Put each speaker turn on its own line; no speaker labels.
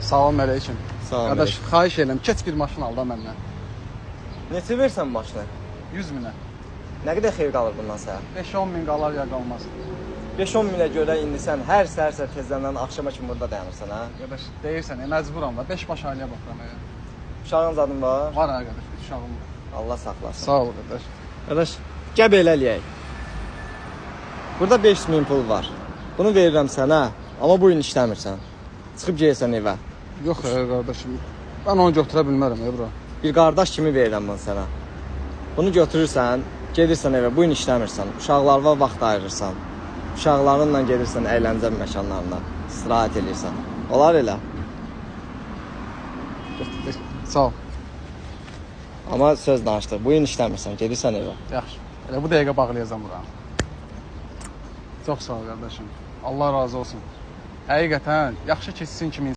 Salam əleykum.
Salam
Qardaş, xahiş edirəm, keç bir maşın al da məndən.
Neçə versən maşına?
100 minə.
Nə qədər xeyir qalır bundan sənə?
5-10 min qalar ya qalmaz.
5-10 minə görə indi sən hər səhər tezdən axşama kimi burada dayanırsan ha?
Qardaş, deyirsən, e, məcburam da 5 baş ailəyə baxıram. e.
Uşağın zadın var?
Var ha qardaş, 3 uşağım var.
Allah saxlasın.
Sağ ol qardaş.
Qardaş, gəl belə eləyək. Burada 500 min pul var. Bunu verirəm sənə, amma bu gün işləmirsən. Çıxıb gəlsən evə.
Yox e, qardaşım. Mən onu götürə bilmərəm, e, bura.
Bir qardaş kimi verirəm bunu sənə. Bunu götürürsən, gedirsən evə, bu gün işləmirsən. Uşaqlarına vaxt ayırırsan. Uşaqlarınla gedirsən əyləncə məkanlarına, istirahət edirsən. Olar elə.
Sağ ol.
Amma söz danışdıq. Bu gün işləmirsən, gedirsən evə.
Yaxşı. Elə bu dəqiqə bağlayacağam buranı. Çox sağ ol qardaşım. Allah razı olsun. Həqiqətən yaxşı keçsin kimi